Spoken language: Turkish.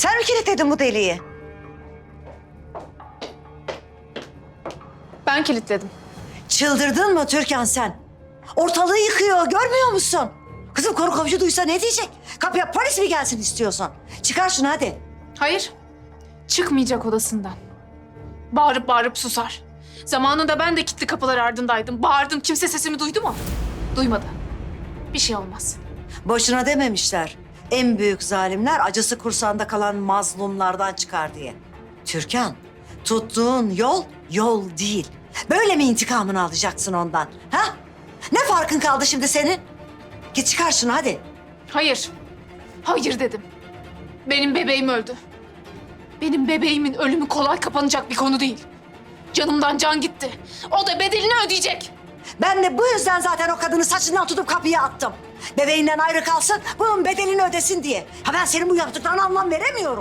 Sen mi kilitledin bu deliği? Ben kilitledim. Çıldırdın mı Türkan sen? Ortalığı yıkıyor görmüyor musun? Kızım konu komşu duysa ne diyecek? Kapıya polis mi gelsin istiyorsan? Çıkar şunu hadi. Hayır. Çıkmayacak odasından. Bağırıp bağırıp susar. Zamanında ben de kilitli kapılar ardındaydım. Bağırdım. Kimse sesimi duydu mu? Duymadı. Bir şey olmaz. Boşuna dememişler. En büyük zalimler acısı kursağında kalan mazlumlardan çıkar diye. Türkan, tuttuğun yol yol değil. Böyle mi intikamını alacaksın ondan? Ha? Ne farkın kaldı şimdi senin? Git çıkar şunu hadi. Hayır. Hayır dedim. Benim bebeğim öldü. Benim bebeğimin ölümü kolay kapanacak bir konu değil. Canımdan can gitti. O da bedelini ödeyecek. Ben de bu yüzden zaten o kadını saçından tutup kapıya attım. Bebeğinden ayrı kalsın, bunun bedelini ödesin diye. Ha ben senin bu yaptıklarına anlam veremiyorum.